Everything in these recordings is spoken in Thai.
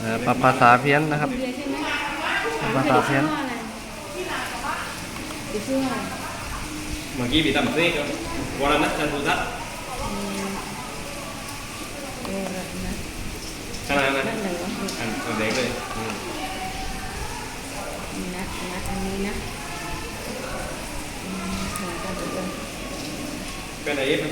เอ่อภาภาษาเพี้ยนนะครับเรียนใช่ไหมภาษาเพี้ยนติดเชื่ออะไรเมื่อกี้มีตำเซ็กวรนัทจันทุทัศน์เออนะขนาดนั้นนั่นเลยวะอันอันเล็กเลยอืมนี่นะนะอันนี้นะอืมเหมือนกันเลยเป็นอะไรเอฟ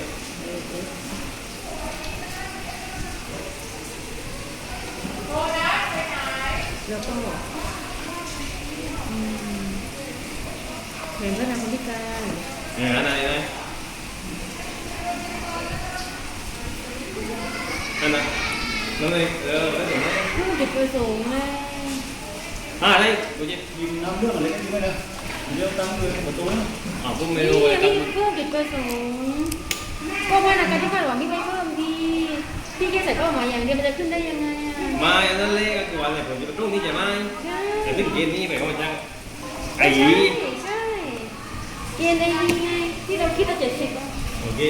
แล้วก็อืมเห็นพระนามคนพิการเอออันไหนนะอันนั้นนั่นเลยเออแล้วถึงผู้จุดประสงค์นะอ่าได้ดูจิยิงน้ำเลือดอะไรกันไม่ได้เลือดตั้งเลยประตูนะอ๋อพุ่งนี่ไม่รู้เลยนี่คือเพิ่มจุดประสงค์ก็ว่านักการที่คาดหวังที่ไม่เพิ่มดีพี่แค่ใส่เป้าหมายอย่างเดียวมันจะขึ้นได้ยังไงอะ มาอันนั้นเลยก็คือวันเลยผมจะไปตู้นี้จะมาใช่แต่ถึงเกณฑ์นี้ไปก็มันจังไอ้ใช่ใช่เกณฑ์ได้ยังไงที่เราคิดว่าเจ็ดสิบโอเค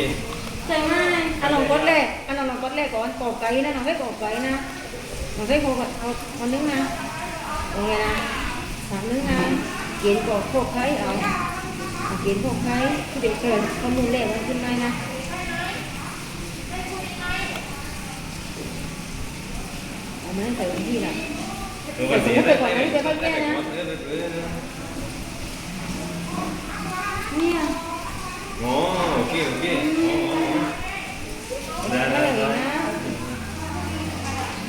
ใช่ไหมอะลองกดแรกอะลองลองกดแรกก่อนกอกไก่นะลองให้กอกไก่นะลองให้โคกับเอาคนนึงนะโอเคนะสามนึงนะเกณฑ์กอกพวกไข่เอาเอาเกณฑ์พวกไข่ที่เด็กเกิดข้อมูลแรกมันขึ้นไหมนะ เอามาใส่วันที่ละเออวันนี้ไปก่อนนะเดี๋ยวค่อยแก้นะเออเออเออเนี่ย อ๋อโอเคโอเค